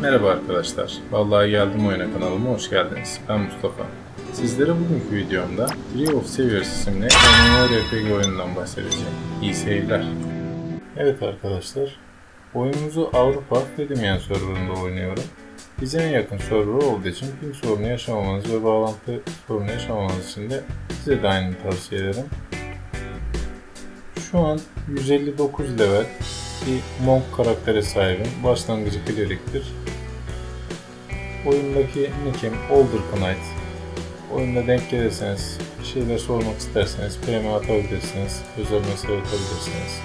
Merhaba arkadaşlar. Vallahi geldim oyuna kanalıma hoş geldiniz. Ben Mustafa. Sizlere bugünkü videomda Three of Saviors isimli MMORPG oyunundan bahsedeceğim. İyi seyirler. Evet arkadaşlar. Oyunumuzu Avrupa Fedimian serverında oynuyorum. Bize en yakın server olduğu için ping sorunu yaşamamanız ve bağlantı sorunu yaşamamanız için de size de aynı tavsiye ederim. Şu an 159 level bir monk karaktere sahibim. Başlangıcı kleriktir. Oyundaki nickim Older Knight. Oyunda denk gelirseniz, bir şeyler sormak isterseniz PM atabilirsiniz, özel mesaj atabilirsiniz.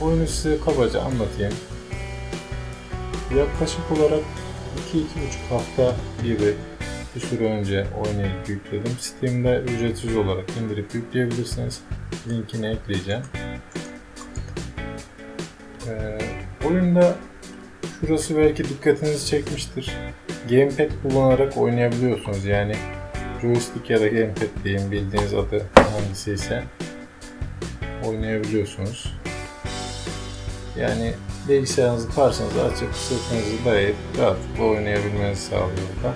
Oyunu size kabaca anlatayım. Yaklaşık olarak 2-2,5 hafta gibi bir süre önce oynayıp yükledim. Steam'de ücretsiz olarak indirip yükleyebilirsiniz. Linkini ekleyeceğim. Ee, oyunda şurası belki dikkatinizi çekmiştir. Gamepad kullanarak oynayabiliyorsunuz. Yani joystick ya da gamepad diyeyim bildiğiniz adı hangisi ise oynayabiliyorsunuz. Yani bilgisayarınızı karşınıza açıp sırtınızı dayayıp rahatlıkla oynayabilmenizi sağlıyor burada.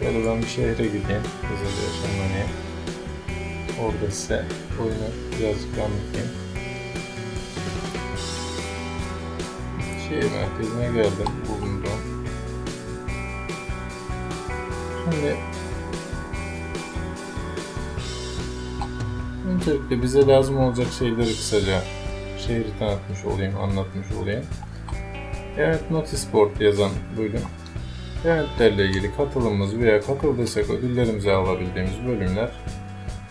Şöyle ben bir şehre gideyim. Hızlıca yaşamlanayım. Orada size oyunu birazcık anlatayım. Şehir merkezine geldim. Bulundum. Şimdi öncelikle bize lazım olacak şeyleri kısaca şehri tanıtmış olayım, anlatmış olayım. Evet Notice Board yazan bölüm. Eventlerle ilgili katılımımız veya katıldıysak ödüllerimizi alabildiğimiz bölümler.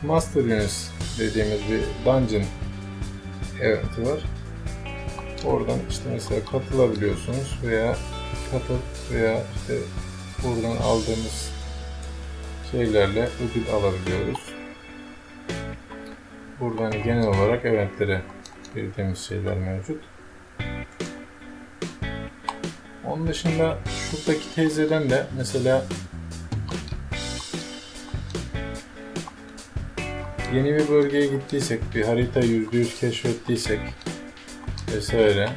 Master Units dediğimiz bir dungeon eventi var. Oradan işte mesela katılabiliyorsunuz veya katıl veya işte buradan aldığımız şeylerle ödül alabiliyoruz. Buradan genel olarak eventlere girdiğimiz şeyler mevcut. Onun dışında şuradaki teyzeden de mesela yeni bir bölgeye gittiysek, bir harita %100 keşfettiysek vesaire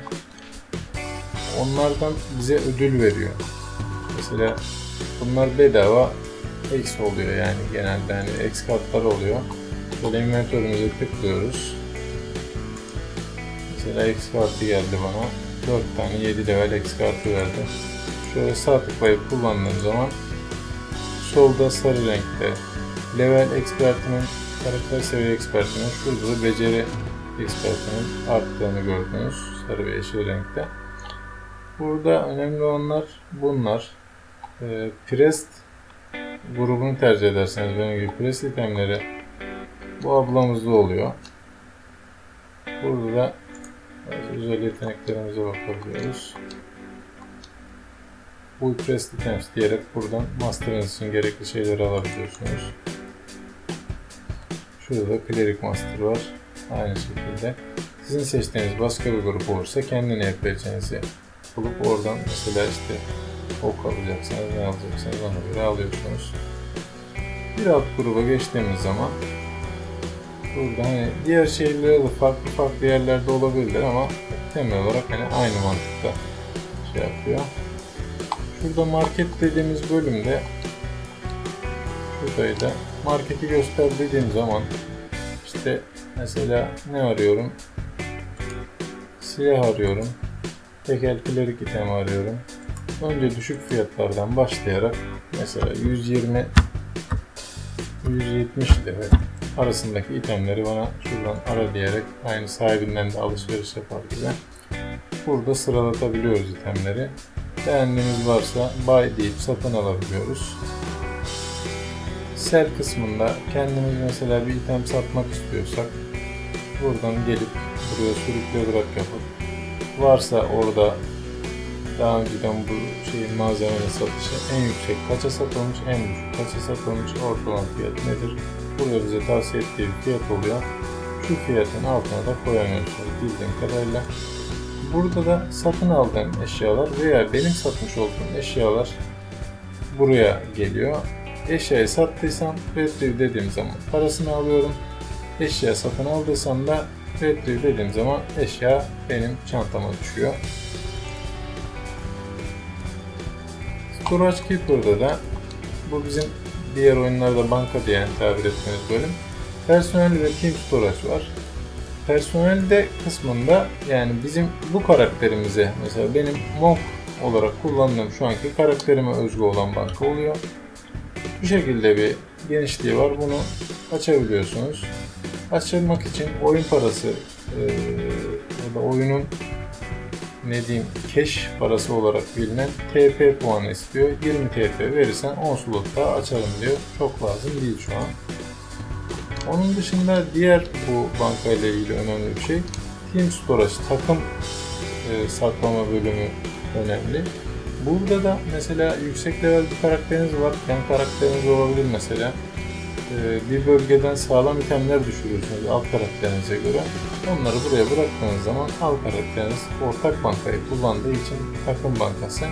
onlardan bize ödül veriyor. Mesela bunlar bedava X oluyor yani genelde hani X kartlar oluyor. Böyle inventörümüze tıklıyoruz. Mesela X kartı geldi bana. 4 tane 7 level X kartı verdi. Şöyle sağ tıklayıp kullandığım zaman solda sarı renkte level expertinin karakter seviye expertinin şurada da beceri expertinin arttığını gördünüz sarı ve yeşil renkte. Burada önemli olanlar bunlar. E, Prest grubunu tercih ederseniz benim gibi Prest itemleri bu ablamızda oluyor. Burada bazı özel yeteneklerimize bakabiliyoruz. Bu Prest items diyerek buradan master'ınız için gerekli şeyleri alabiliyorsunuz. Şurada da Cleric Master var. Aynı şekilde. Sizin seçtiğiniz başka bir grup olursa kendine yapabileceğinizi bulup oradan mesela işte ok alacaksınız, ne alacaksınız ona göre alıyorsunuz. Bir alt gruba geçtiğimiz zaman burada hani diğer şeyler de farklı farklı yerlerde olabilirler ama temel olarak hani aynı mantıkta şey yapıyor. Şurada market dediğimiz bölümde şurayı da marketi göster dediğim zaman işte mesela ne arıyorum? Silah arıyorum. Tekel klerik item arıyorum. Önce düşük fiyatlardan başlayarak mesela 120 170 lira arasındaki itemleri bana şuradan ara diyerek aynı sahibinden de alışveriş yapar gibi burada sıralatabiliyoruz itemleri. Beğendiğimiz varsa buy deyip satın alabiliyoruz. Sell kısmında kendimiz mesela bir item satmak istiyorsak buradan gelip buraya sürükle bırak yapıp varsa orada daha önceden bu şeyin malzemenin satışı en yüksek kaça satılmış, en düşük kaça satılmış, ortalama fiyat nedir? Burada bize tavsiye ettiği fiyat oluyor. Şu fiyatın altına da koyamıyorsunuz bildiğim kadarıyla. Burada da satın aldığım eşyalar veya benim satmış olduğum eşyalar buraya geliyor. Eşyayı sattıysam retrieve dediğim zaman parasını alıyorum. Eşya satın aldıysam da retrieve dediğim zaman eşya benim çantama düşüyor. Storage Keeper'da da bu bizim diğer oyunlarda banka diye yani tabir ettiğimiz bölüm. Personel ve Team Storage var. Personel de kısmında yani bizim bu karakterimize mesela benim Monk olarak kullandığım şu anki karakterime özgü olan banka oluyor. Bu şekilde bir genişliği var. Bunu açabiliyorsunuz. Açılmak için oyun parası eee, ya da oyunun ne diyeyim cash parası olarak bilinen TP puanı istiyor. 20 TP verirsen 10 slot daha açarım diyor. Çok lazım değil şu an. Onun dışında diğer bu banka ile ilgili önemli bir şey Team Storage takım e, saklama bölümü önemli. Burada da mesela yüksek level bir karakteriniz var. Yan karakteriniz olabilir mesela. E, bir bölgeden sağlam itemler düşürüyorsunuz alt karakterinize göre. Onları buraya bıraktığınız zaman alt karakteriniz ortak bankayı kullandığı için takım bankası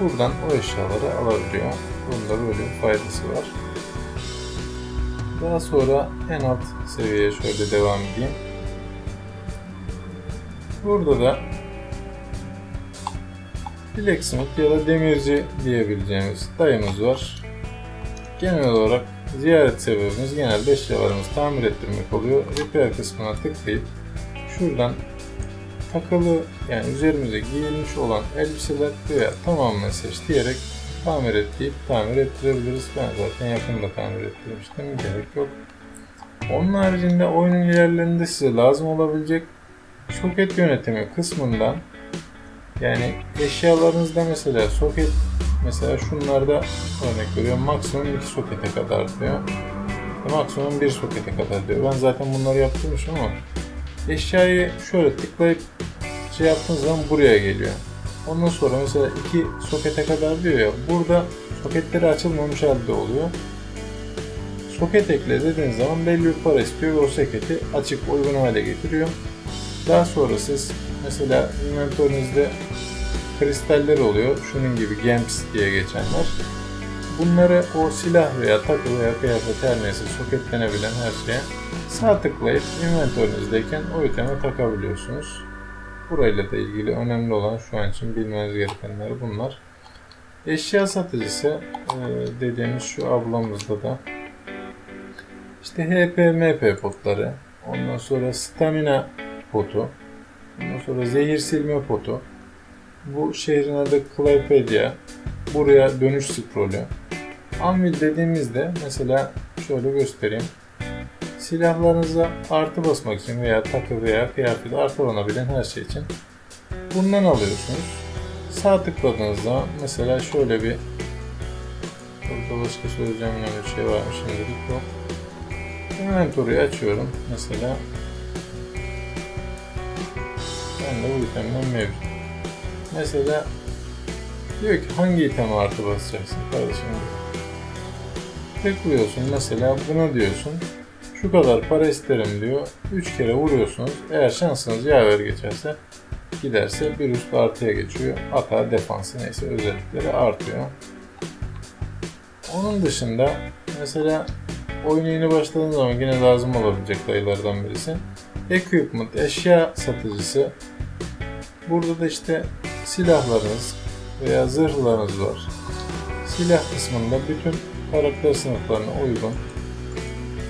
buradan o eşyaları alabiliyor. Bunda böyle bir faydası var. Daha sonra en alt seviyeye şöyle devam edeyim. Burada da Blacksmith ya da demirci diyebileceğimiz dayımız var. Genel olarak ziyaret sebebimiz genelde eşyalarımızı tamir ettirmek oluyor. Repair kısmına tıklayıp şuradan takılı yani üzerimize giyilmiş olan elbiseler veya tamamen seç diyerek tamir et deyip tamir ettirebiliriz. Ben zaten yakında tamir ettirmiştim. Gerek yok. Onun haricinde oyunun ilerlerinde size lazım olabilecek soket yönetimi kısmından yani eşyalarınızda mesela soket mesela şunlarda örnek veriyorum maksimum 2 sokete kadar diyor. Maksimum 1 sokete kadar diyor. Ben zaten bunları yaptırmışım ama eşyayı şöyle tıklayıp şey yaptığınız zaman buraya geliyor. Ondan sonra mesela iki sokete kadar diyor ya burada soketleri açılmamış halde oluyor. Soket ekle dediğiniz zaman belli bir para istiyor ve o soketi açık uygun hale getiriyor. Daha sonra siz mesela inventörünüzde kristaller oluyor. Şunun gibi gems diye geçenler. Bunları o silah veya takı veya kıyafet her neyse soketlenebilen her şeye sağ tıklayıp inventörünüzdeyken o iteme takabiliyorsunuz. Burayla da ilgili önemli olan şu an için bilmeniz gerekenler bunlar. Eşya satıcısı e, dediğimiz şu ablamızda da işte HP, MP potları, ondan sonra stamina potu, ondan sonra zehir silme potu, bu şehrin adı Claypedia, buraya dönüş scrollü. Anvil dediğimizde mesela şöyle göstereyim. Silahlarınıza artı basmak için veya takı veya kıyafet artılanabilen her şey için bundan alıyorsunuz. Sağ tıkladığınız zaman mesela şöyle bir Burada başka söyleyeceğim bir şey var mı şimdilik yok. Inventory'yi açıyorum mesela. Ben de bu itemden mevcut. Mesela diyor ki hangi iteme artı basacaksın kardeşim diyor. Tıklıyorsun mesela buna diyorsun şu kadar para isterim diyor. 3 kere vuruyorsunuz. Eğer şansınız yaver geçerse giderse bir üst artıya geçiyor. Hata defansı neyse özellikleri artıyor. Onun dışında mesela oyuna yeni başladığınız zaman yine lazım olabilecek dayılardan birisi. Equipment, eşya satıcısı. Burada da işte silahlarınız veya zırhlarınız var. Silah kısmında bütün karakter sınıflarına uygun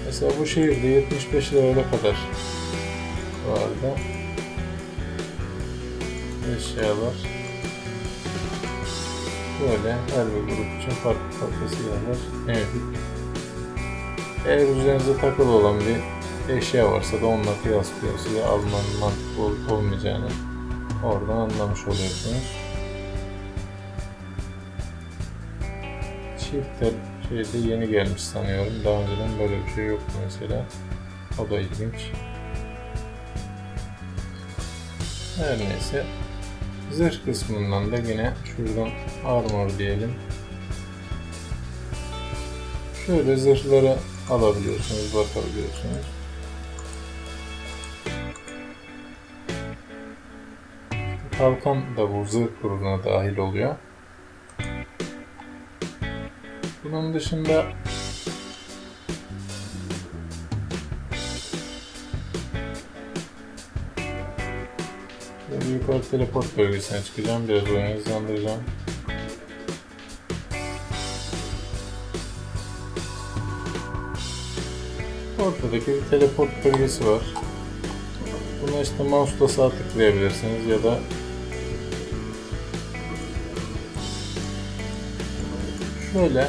Mesela bu şehirde 75 liraya kadar vardı. Eşyalar. Böyle her bir grup için farklı farklı silahlar mevcut. Eğer üzerinize takılı olan bir eşya varsa da onunla kıyaslıyor size almanın mantıklı olup olmayacağını oradan anlamış oluyorsunuz. Çiftler şeyde yeni gelmiş sanıyorum. Daha önceden böyle bir şey yoktu mesela. O da ilginç. Her neyse. Zırh kısmından da yine şuradan armor diyelim. Şöyle zırhları alabiliyorsunuz, bakabiliyorsunuz. Tavkan da bu zırh grubuna dahil oluyor. Bunun dışında Şimdi yukarı teleport bölgesine çıkacağım. Biraz oyunu hızlandıracağım. Ortadaki bir teleport bölgesi var. Buna işte mouse'la sağ tıklayabilirsiniz ya da şöyle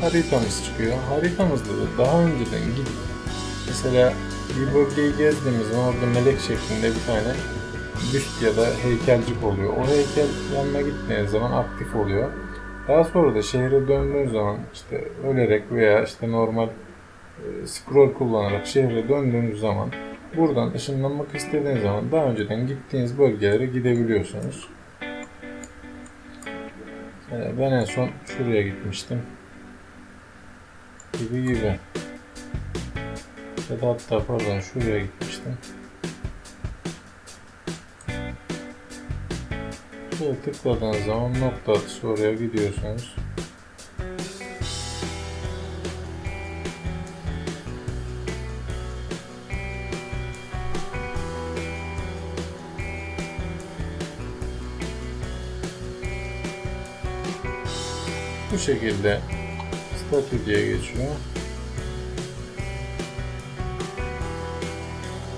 haritamız çıkıyor. Haritamızda da daha önceden gidip mesela bir bölgeyi gezdiğimiz zaman orada melek şeklinde bir tane büst ya da heykelcik oluyor. O heykel yanına gittiğiniz zaman aktif oluyor. Daha sonra da şehre döndüğünüz zaman işte ölerek veya işte normal e, scroll kullanarak şehre döndüğünüz zaman buradan ışınlanmak istediğiniz zaman daha önceden gittiğiniz bölgelere gidebiliyorsunuz. Ee, Ben en son şuraya gitmiştim. Gibi gibi. Ya da hatta pardon şuraya gitmiştim. Şöyle tıkladığınız zaman nokta atışı oraya gidiyorsunuz. Şekilde statü diye geçiyor.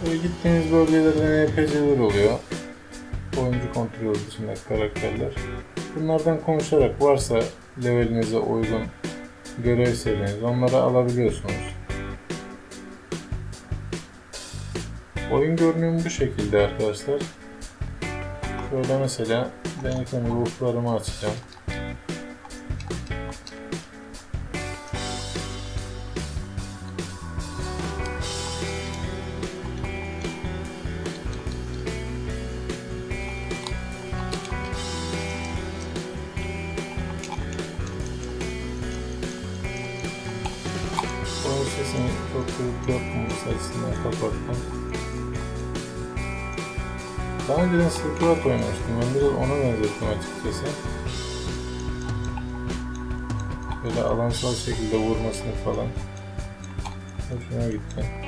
Böyle gittiğiniz bölgelerde NPC'ler oluyor. Oyuncu kontrolü dışındaki karakterler. Bunlardan konuşarak varsa levelinize uygun görev seviyeniz onları alabiliyorsunuz. Oyun görünümü bu şekilde arkadaşlar. Şöyle mesela ben ilk ruhlarımı açacağım. Açısından kapattım. Daha önceden Silkroad oynamıştım. Ben biraz ona benzettim açıkçası. Böyle alansal şekilde vurmasını falan. Hoşuma gitti.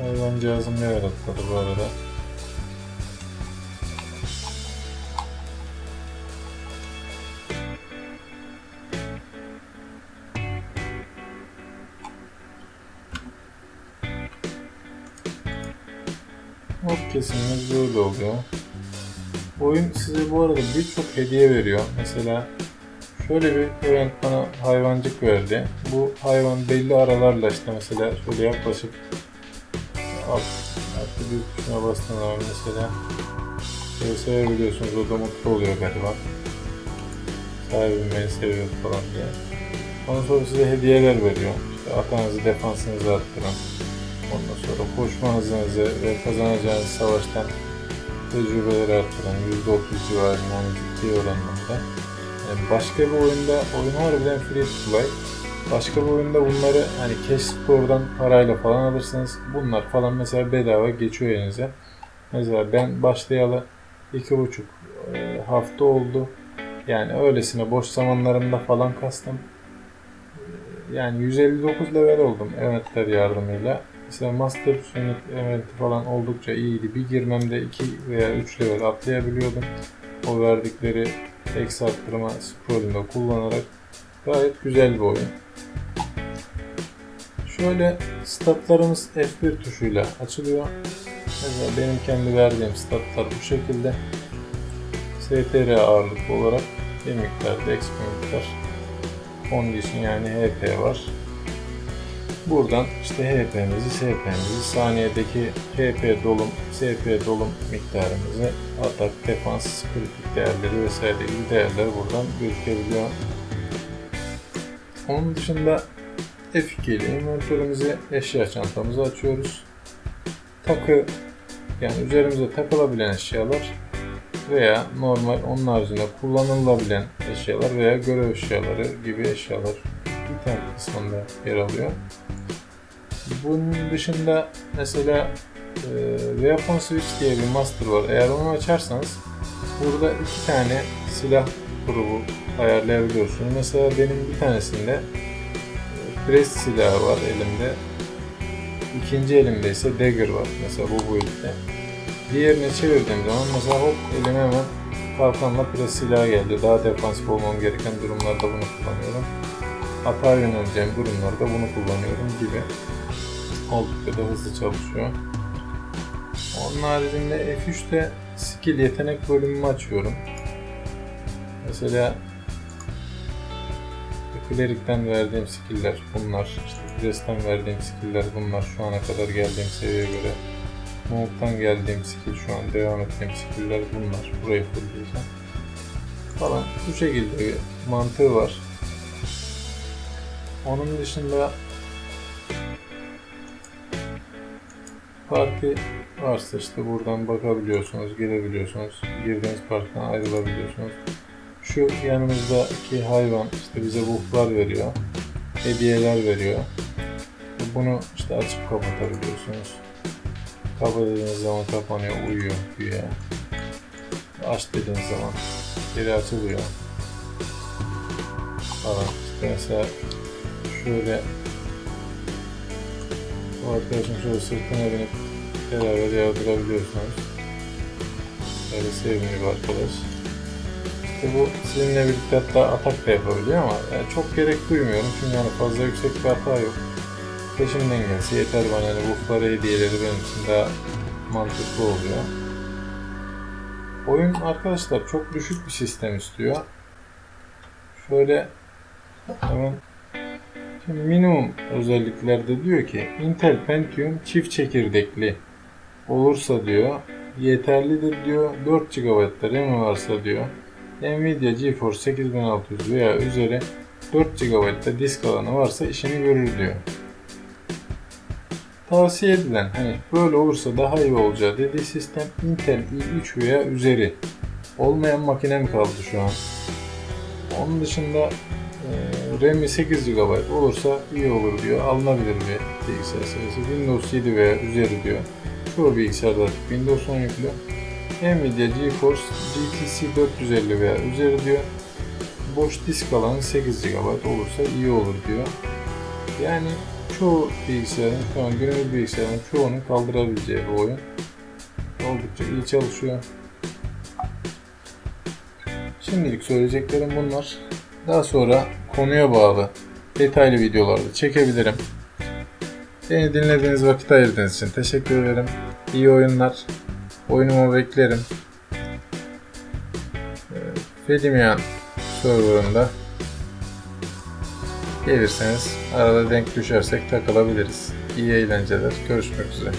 Hayvancağızım ne yaratmadı bu arada. Hop kesimimiz böyle oluyor. Oyun size bu arada birçok hediye veriyor. Mesela şöyle bir event bana hayvancık verdi. Bu hayvan belli aralarla işte mesela şöyle yaklaşık alt, altta bir tuşuna bastığınız mesela şöyle sevebiliyorsunuz. O da mutlu oluyor galiba. Sahibim beni seviyor falan diye. Ondan sonra size hediyeler veriyor. İşte atanızı, defansınızı arttırın. Ondan sonra koşma hızınızı ve kazanacağınız savaştan tecrübeleri arttıran %30 civarında yani ciddi oranlarda. Yani başka bir oyunda, oyun harbiden free to play. Başka bir oyunda bunları hani cash store'dan parayla falan alırsınız. Bunlar falan mesela bedava geçiyor elinize. Mesela ben başlayalı iki buçuk e, hafta oldu. Yani öylesine boş zamanlarımda falan kastım. E, Yani 159 level oldum eventler yardımıyla. Mesela Master Summit eventi falan oldukça iyiydi. Bir girmemde 2 veya 3 level atlayabiliyordum. O verdikleri eksi arttırma scroll'ünde kullanarak gayet güzel bir oyun. Şöyle statlarımız F1 tuşuyla açılıyor. Mesela benim kendi verdiğim statlar bu şekilde. STR ağırlıklı olarak bir miktarda XP miktar condition yani HP var. Buradan işte HP'mizi, SP'mizi, saniyedeki HP dolum, SP dolum miktarımızı, atak, defans, kritik değerleri vesaire gibi değerler buradan gözükebiliyor. Onun dışında F2 ile inventörümüzü, eşya çantamızı açıyoruz. Takı, yani üzerimize takılabilen eşyalar veya normal onun haricinde kullanılabilen eşyalar veya görev eşyaları gibi eşyalar item kısmında yer alıyor. Bunun dışında mesela e, Weapon Switch diye bir master var. Eğer onu açarsanız burada iki tane silah grubu ayarlayabiliyorsunuz. Mesela benim bir tanesinde Press silahı var elimde. İkinci elimde ise dagger var. Mesela bu build'de. Diğerini çevirdiğim zaman mesela hop elime hemen kalkanla pres silahı geldi. Daha defansif olmam gereken durumlarda bunu kullanıyorum. Hata yöneleceğim durumlarda bunu kullanıyorum gibi. Oldukça da hızlı çalışıyor. Onun haricinde F3'te skill yetenek bölümümü açıyorum. Mesela Cleric'ten verdiğim skill'ler bunlar. İşte Press'ten verdiğim skill'ler bunlar. Şu ana kadar geldiğim seviyeye göre. Move'dan geldiğim skill şu an devam ettiğim skill'ler bunlar. Burayı fullleyeceğim. Falan bu şekilde bir mantığı var. Onun dışında parti varsa işte buradan bakabiliyorsunuz, girebiliyorsunuz. Girdiğiniz parktan ayrılabiliyorsunuz. Şu yanımızdaki hayvan işte bize bufflar veriyor. Hediyeler veriyor. Bunu işte açıp kapatabiliyorsunuz. Kapa dediğiniz zaman kapanıyor, uyuyor güya. Aç dediğiniz zaman geri açılıyor. Falan işte mesela şöyle bu arkadaşın şöyle sırtına binip beraber yardırabiliyorsunuz. Böyle sevimli bir arkadaş. İşte bu sizinle birlikte hatta atak da yapabiliyor ama yani çok gerek duymuyorum çünkü yani fazla yüksek bir hata yok. Peşimden gelse yeter bana yani buffları hediyeleri benim için daha mantıklı oluyor. Oyun arkadaşlar çok düşük bir sistem istiyor. Şöyle hemen Şimdi minimum özelliklerde diyor ki Intel Pentium çift çekirdekli olursa diyor yeterlidir diyor 4 GB RAM varsa diyor Nvidia GeForce 8600 veya üzeri 4 GB disk alanı varsa işini görür diyor. Tavsiye edilen hani böyle olursa daha iyi olacağı dediği sistem Intel i3 veya üzeri. Olmayan makinem kaldı şu an. Onun dışında RAM'i 8 GB olursa iyi olur diyor. Alınabilir bir bilgisayar serisi. Windows 7 veya üzeri diyor. Çoğu bilgisayarda Windows 10 yüklü. Nvidia GeForce GTC 450 veya üzeri diyor. Boş disk alanı 8 GB olursa iyi olur diyor. Yani çoğu bilgisayarın, şu an günümüz bilgisayarın çoğunu kaldırabileceği bir oyun. Oldukça iyi çalışıyor. Şimdilik söyleyeceklerim bunlar. Daha sonra konuya bağlı detaylı videolarda çekebilirim. Beni dinlediğiniz vakit ayırdığınız için teşekkür ederim. İyi oyunlar. Oyunumu beklerim. Ee, Fedimian serverında gelirseniz arada denk düşersek takılabiliriz. İyi eğlenceler. Görüşmek üzere.